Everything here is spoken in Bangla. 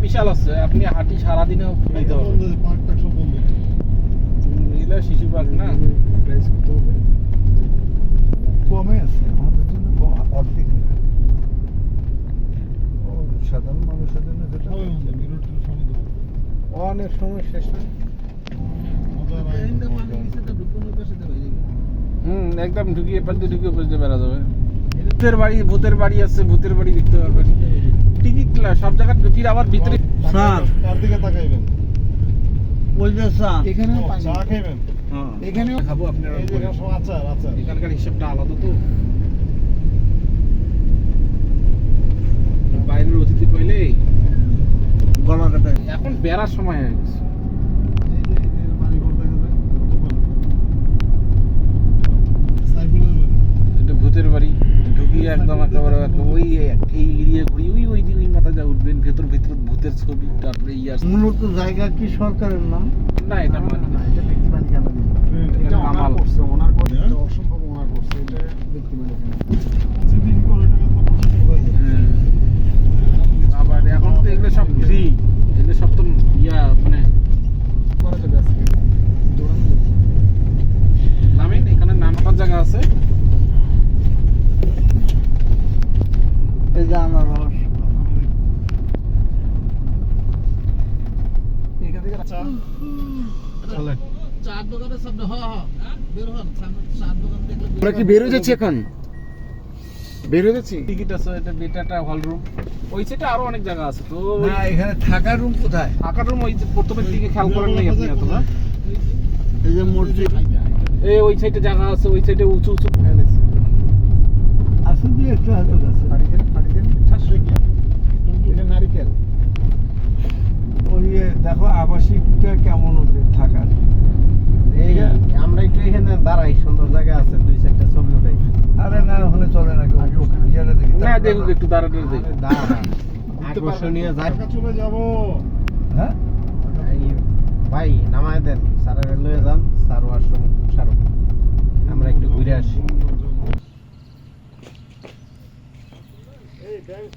বিশাল আছে আপনি হাঁটি সারাদিনেও খাইতে পারবেন। পার্কটা সব বন্ধ এগুলো শিশু পার্ক না? প্রাইস কত হবে? কমে আছে আমাদের জন্য কম- অর্ধেক ও সাধারণ মানুষের জন্য যেটা অনেক সময় শেষ হয় হুম একদম ঢুকিয়ে পাল্টে ঢুকিয়ে পাল্টে বেড়া যাবে। ভূতের বাড়ি ভূতের বাড়ি আছে ভূতের বাড়ি দেখতে পারবেন। টিকিট সব জায়গায় আবার ভিতরে স্যার। কার দিকে তাকাইবেন ওই যে চা এখানে চা খাইবেন এখানে খাব আপনারা এই যে সব আচার আচার। এখানকার হিসাবটা আলাদা তো। বাইরের অতিথি পাইলে গলা কাটা এখন বেড়ার সময় হয়ে গেছে এই যে এই যে বাড়ি ঘর দেখা যায় দোকান সাইফুলের বাড়ি এটা ভূতের বাড়ি একদম একেবারে ওই এই এরিয়া ঘুরি ওই ওই দিকে ওই মাথা যা উঠবেন ভেতর ভেতর ভূতের ছবি তারপরে ইয়ে মূলত জায়গা কি সরকারের নাম? না এটা মানে না এটা ব্যক্তিমালিকানা দিন এটা আমার। করছে ওনার করছে এটা অসম্ভব ওনার করছে এটা ব্যক্তি মালিকানা সিটি করে টাকা তো পঁচিশ হয়ে যায় হ্যাঁ। আবার এখন তো এগুলো সব ফ্রি এগুলো সব তো ইয়া মানে করা যাবে আজকে দৌড়ানো যাবে নামেন এখানে নামার জায়গা আছে এই যে আনারস এখান থেকে চা চলে চার দোকানে সামনে হ হ বের হন সামনে চার দোকান দেখলে আমরা কি বের যাচ্ছি এখন? বের যাচ্ছি? টিকিট আছে এটা বেটাটা হল রুম ওই সাইডে আরও অনেক জায়গা আছে তো না এখানে থাকার রুম কোথায়? ফাঁকা রুম ওই প্রথমের দিকে খেয়াল করেন নাই আপনি এত এই যে মসজিদ। এই ওই সাইডে জায়গা আছে ওই সাইডে উঁচু উঁচু। ফেলেছে আছে একটা হাতে আছে। নারিকেল নারিকেল সাতশো কি এটা নারিকেল ওই দেখো। আবাসিকটা কেমন ওদের থাকার এই আমরা একটু এখানে দাঁড়াই সুন্দর জায়গা আছে দুই চারটা ছবি উঠাই আরে না ওখানে চলে না আগে ওখানে গিয়ে দেখি না একটু আকর্ষণীয় জায়গা চলে যাব হ্যাঁ? ভাই নামায় দেন স্যারের Ben